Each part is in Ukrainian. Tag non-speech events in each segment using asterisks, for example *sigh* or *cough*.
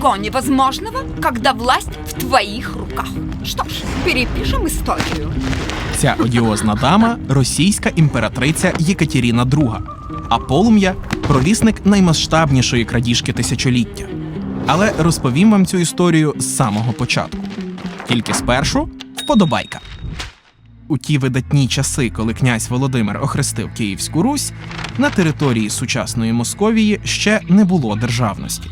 далеко невозможного, когда власть в твоих руках. Что ж, перепишем историю. Ця одіозна дама російська імператриця Єкатеріна II, а полум'я провісник наймасштабнішої крадіжки тисячоліття. Але розповім вам цю історію з самого початку. Тільки спершу вподобайка. У ті видатні часи, коли князь Володимир охрестив Київську Русь, на території сучасної Московії ще не було державності.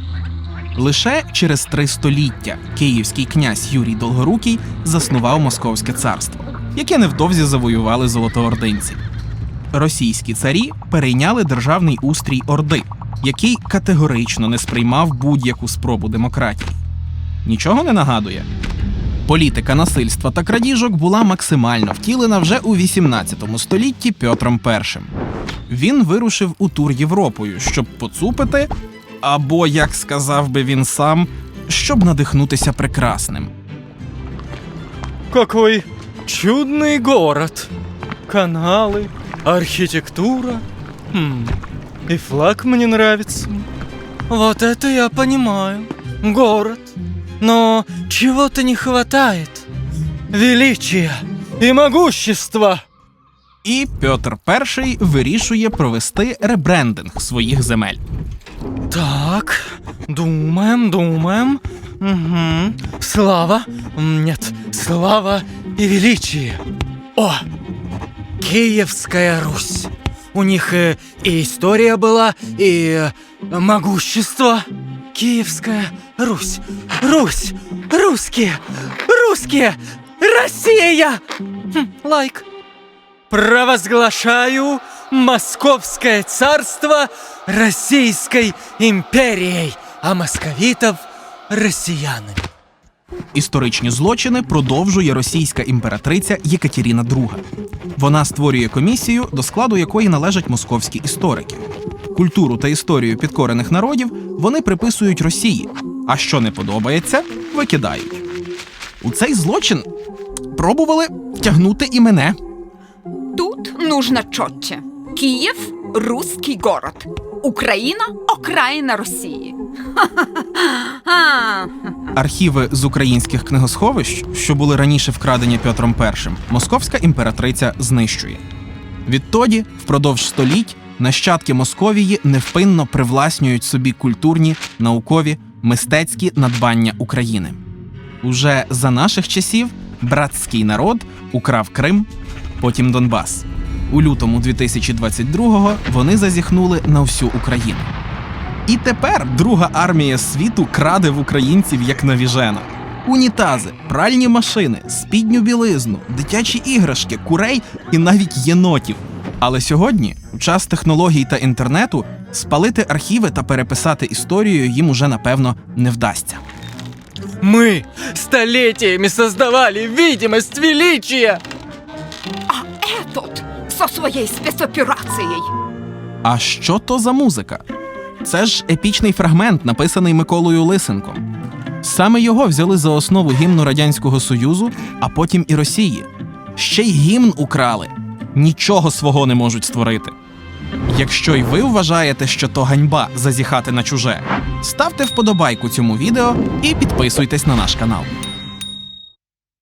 Лише через три століття київський князь Юрій Долгорукий заснував Московське царство, яке невдовзі завоювали золотоординці. Російські царі перейняли державний устрій Орди, який категорично не сприймав будь-яку спробу демократії. Нічого не нагадує. Політика насильства та крадіжок була максимально втілена вже у 18 столітті Петром І. Він вирушив у тур Європою, щоб поцупити, або, як сказав би він сам, щоб надихнутися прекрасним. Какой чудный город. Каналы, архитектура. М, И флаг мне нравится. Вот это я понимаю. Город. Но чего-то не хватает. Величия и могущества. І Петр І вирішує провести ребрендинг своїх земель. Так, думаем, думаем. Угу. Слава. Нет, слава и величие. О! Киевская Русь. У них э, и история была, и э, могущество. Киевская Русь. Русь! Русские! Русские! Россия! Хм, лайк. Провозглашаю Московское царство Российской империей, а московитов – россиянами. Історичні злочини продовжує російська імператриця Єкатеріна II. Вона створює комісію, до складу якої належать московські історики. Культуру та історію підкорених народів вони приписують Росії, а що не подобається, викидають. У цей злочин пробували втягнути і мене. Тут нужно четче. Киев – русский город. Украина – окраина России. А, *laughs* Архіви з українських книгосховищ, що були раніше вкрадені Петром І, московська імператриця знищує. Відтоді, впродовж століть, нащадки Московії невпинно привласнюють собі культурні, наукові, мистецькі надбання України. Уже за наших часів братський народ украв Крим, потім Донбас. У лютому 2022-го вони зазіхнули на всю Україну. І тепер друга армія світу краде в українців як навіжена. Унітази, пральні машини, спідню білизну, дитячі іграшки, курей і навіть єнотів. Але сьогодні, у час технологій та інтернету, спалити архіви та переписати історію їм уже напевно не вдасться. Мы столетиями создавали видимость величия. Со своей спецоперацией. А що то за музика? Це ж епічний фрагмент, написаний Миколою Лисенком. Саме його взяли за основу гімну Радянського Союзу, а потім і Росії. Ще й гімн украли. Нічого свого не можуть створити. Якщо й ви вважаєте, що то ганьба зазіхати на чуже, ставте вподобайку цьому відео і підписуйтесь на наш канал.